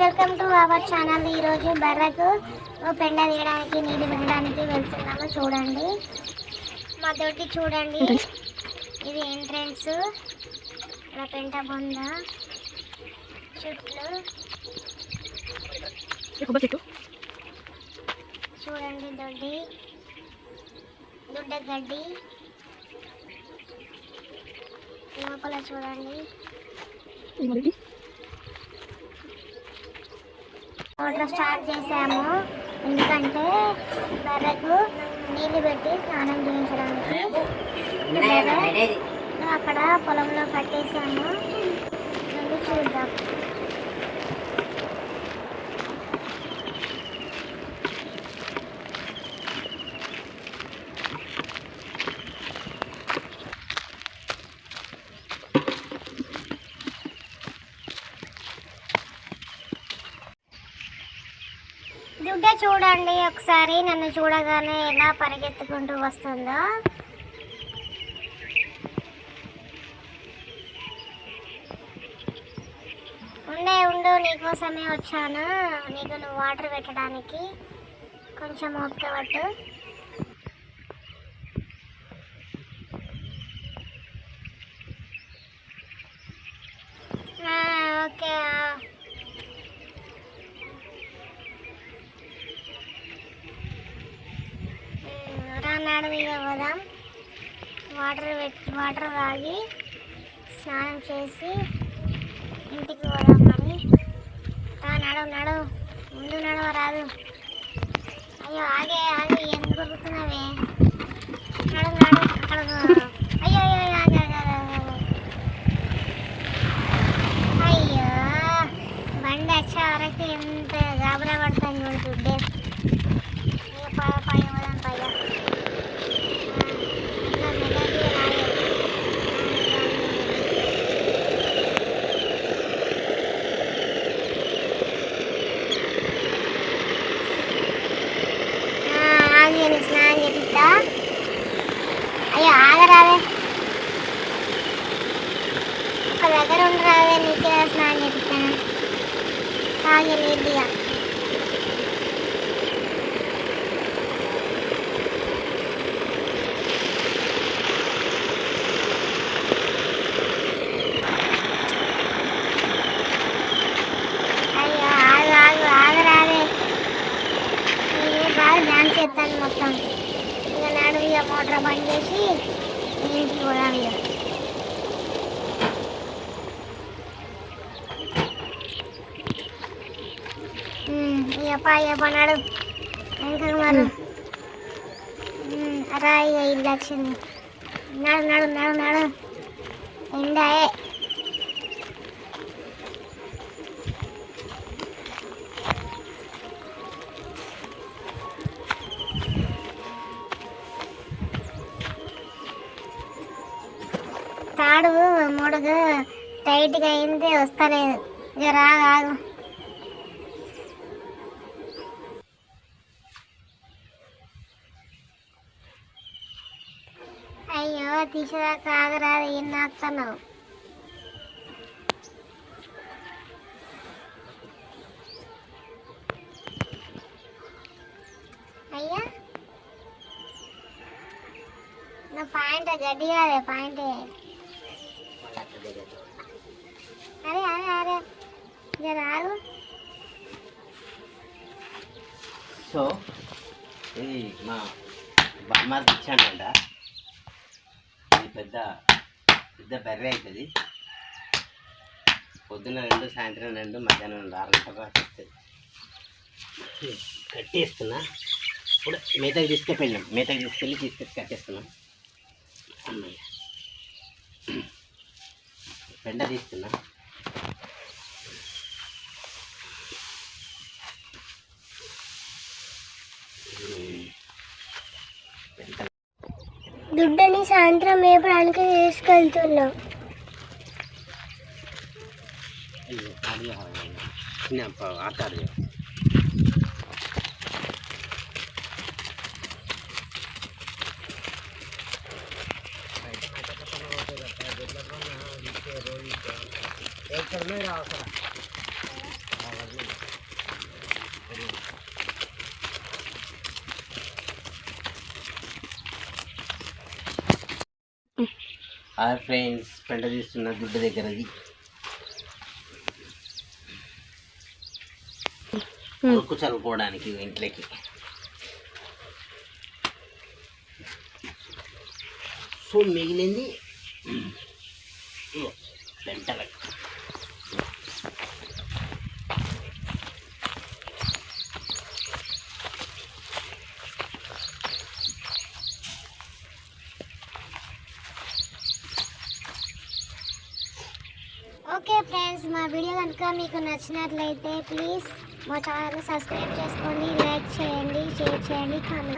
Welcome to our channel ఈరోజు బర్రకు పెండ తీయడానికి నీళ్ళు పెట్టడానికి వెళ్తున్నాము. చూడండి. మా తోటి చూడండి. ఇది ఎంట్రన్స్ ఇక్కడ పెంట బొంద. చుట్లు. చూడండి దొడ్డి. దుడ్డ గడ్డి. లోపల చూడండి ఇది మొదటి మోటార్ స్టార్ట్ చేసాము ఎందుకంటే బర్రెకు నీళ్ళు పెట్టి స్నానం చేయించడానికి. అక్కడ పొలంలో కట్టేసాము రండి చూద్దాం గుడ్డ చూడండి ఒకసారి నన్ను చూడగానే ఎలా పరిగెత్తుకుంటూ వస్తుందో. ఉండే ఉండు నీకోసమే వచ్చాను. నీకు నువ్వు వాటర్ పెట్టడానికి కొంచెం ఓపిక పట్టు. ఓకే ఆ. మీద పోదాం వాటర్ పెట్టి వాటర్ తాగి స్నానం చేసి ఇంటికి పోదాం మరి రా నడు నడు. ముందు నడవ రాదు అయ్యో ఆగే ఆగే ఎందుకు కొరుకుతున్నావే నడు నడు అక్కడ అయ్యో అయ్యో ఆగే ఆగే. అయ్యో బండి వచ్చే వరకు ఎంత గాబరా పడుతుంది చూడు దుడ్డే ఇక పై పై పోదాం పైగా ఇంకా మెల్లగా రాలేదు ఆగి స్నానం చేపిస్తా అయ్యో ఆగరాదే ఒక దగ్గర ఉండరాదే నీకే స్నానం చేపిస్తాను ఆగి నీట్గా అయ్యో ఆగు ఆగు ఆగరాదే నేను బాగా డాన్స్ చేస్తాను మొత్తం ఇక నాడు ఇక మోటార్ బంద్ చేసి ఇంటికి పోదాం ఇక ఉమ్, ఇక పా ఇక పన్నాడు ఇక వచ్చింది ఎండాయే తాడు మూడుగా టైట్గా అయింది వస్తలేదు. ఇక రా అయ్యో తీసేదాకా ఆగరాదు ఏం నాకుతున్నావు అయ్యా నా పాయింట్ గడ్డి కాదే పాయింట్ అరే అరే అరే ఇక రాదు. సో ఇది మా బామ్మార్కి ఇచ్చానంట పెద్ద పెద్ద బర్రె అవుతుంది పొద్దున రెండు సాయంత్రం రెండు మధ్యాహ్నం రెండు ఆరు గంటలకు వస్తుంది కట్టేస్తున్నా. ఇప్పుడు మేతకి తీసుకెళ్ళాం మేతకి తీసుకెళ్ళి తీసుకొచ్చి కట్టేస్తున్నాం. అమ్మయ్య. పెండ తీస్తున్నా. దుడ్డని సాయంత్రం ఏ ప్రాణికి తీసుకెళ్తున్నాం అయ్యో, అది హాయ్ ఫ్రెండ్స్ పెంట తీస్తున్న గుడ్డ దగ్గరది ఉడుకు చల్లుకోవడానికి ఇంట్లోకి. సో మిగిలింది ఇదిగో ఓకే ఫ్రెండ్స్ మా వీడియో కనుక మీకు నచ్చినట్లయితే ప్లీజ్ మా ఛానల్ సబ్స్క్రైబ్ చేసుకోండి లైక్ చేయండి షేర్ చేయండి కామెంట్